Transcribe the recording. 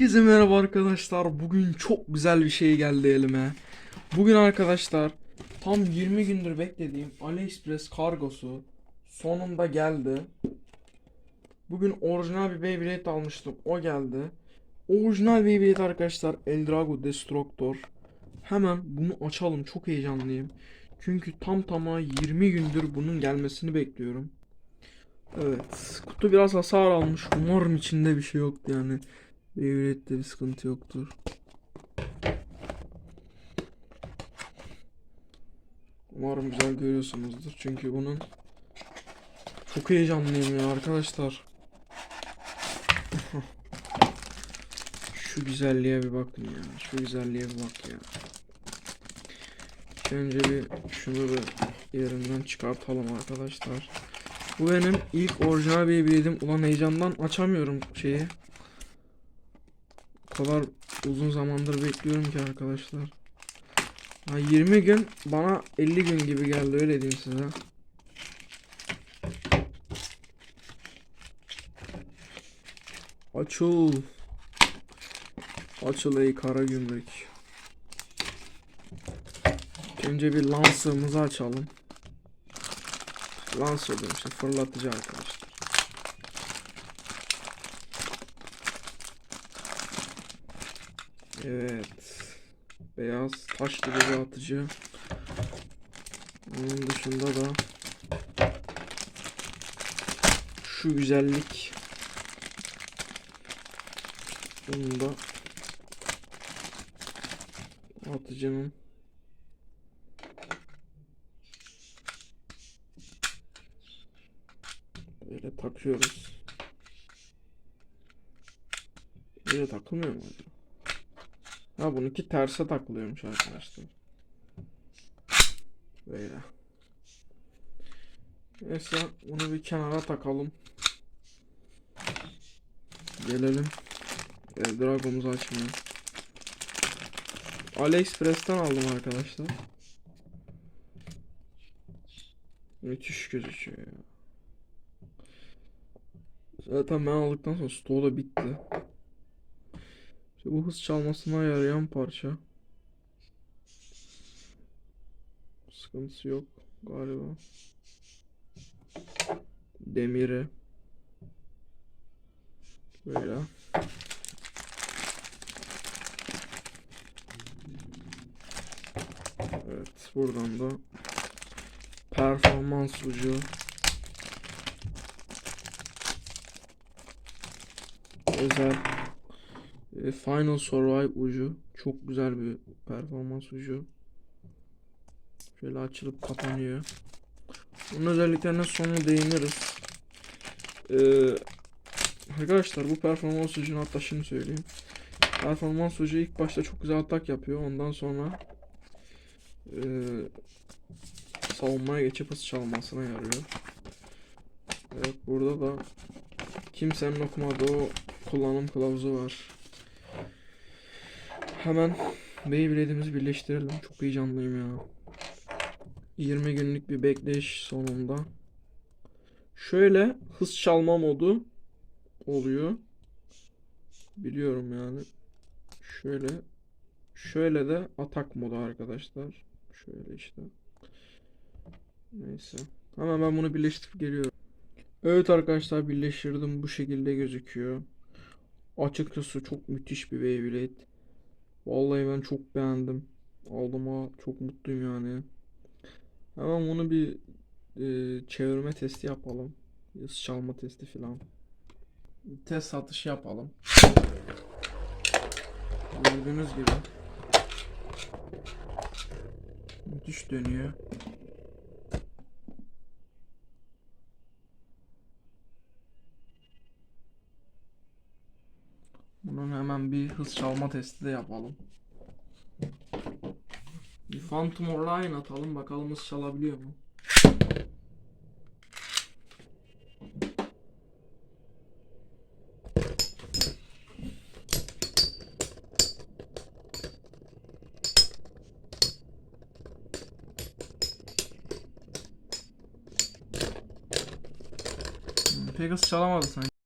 Herkese merhaba arkadaşlar. Bugün çok güzel bir şey geldi elime. Bugün arkadaşlar tam 20 gündür beklediğim AliExpress kargosu sonunda geldi. Bugün orijinal bir Beyblade almıştım. O geldi. Orijinal Beyblade arkadaşlar Eldrago Destructor. Hemen bunu açalım. Çok heyecanlıyım. Çünkü tam tama 20 gündür bunun gelmesini bekliyorum. Evet. Kutu biraz hasar almış. Umarım içinde bir şey yoktu yani. Beyblade'de bir sıkıntı yoktur. Umarım güzel görüyorsunuzdur. Çünkü bunun çok heyecanlıyım ya arkadaşlar. Şu güzelliğe bir bakın ya. Şu güzelliğe bir bak ya. Önce bir şunu bir yerinden çıkartalım arkadaşlar. Bu benim ilk orijinal Beyblade'im. Ulan heyecandan açamıyorum şeyi. Kadar uzun zamandır bekliyorum ki arkadaşlar. Ha 20 gün bana 50 gün gibi geldi öyle diyeyim size. Açıl. Açıl ey kara gümrük. Önce bir lansımızı açalım. Lans diyorum işte fırlatıcı arkadaşlar. Evet. Beyaz taş gibi bir atıcı. Onun dışında da şu güzellik. Bunun da atıcının böyle takıyoruz. Böyle takılmıyor mu acaba? Ha bununki terse takılıyormuş arkadaşlar. Böyle. Neyse bunu bir kenara takalım. Gelelim. E, Drago'muzu açmaya. AliExpress'ten aldım arkadaşlar. Müthiş gözüküyor ya. Zaten ben aldıktan sonra stoğu da bitti. İşte bu hız çalmasına yarayan parça. Sıkıntısı yok galiba. Demiri. Böyle. Evet buradan da performans ucu. Özel Final Survive ucu. Çok güzel bir performans ucu. Şöyle açılıp kapanıyor. Bunun özelliklerine sonra değiniriz. Ee, arkadaşlar bu performans ucunu hatta şimdi söyleyeyim. Performans ucu ilk başta çok güzel atak yapıyor. Ondan sonra e, savunmaya geçip hız çalmasına yarıyor. Evet burada da kimsenin okumadığı o kullanım kılavuzu var. Hemen Beyblade'imizi birleştirelim. Çok heyecanlıyım ya. 20 günlük bir bekleyiş sonunda. Şöyle hız çalma modu oluyor. Biliyorum yani. Şöyle şöyle de atak modu arkadaşlar. Şöyle işte. Neyse. Hemen ben bunu birleştirip geliyorum. Evet arkadaşlar birleştirdim. Bu şekilde gözüküyor. Açıkçası çok müthiş bir Beyblade. Vallahi ben çok beğendim. Aldım ha çok mutluyum yani. Hemen bunu bir e, çevirme testi yapalım. Hız çalma testi falan. Test satışı yapalım. Gördüğünüz gibi. Müthiş dönüyor. Bunun hemen bir hız çalma testi de yapalım. Bir Phantom Online atalım bakalım hız çalabiliyor mu? Hmm, hız çalamadı sanki.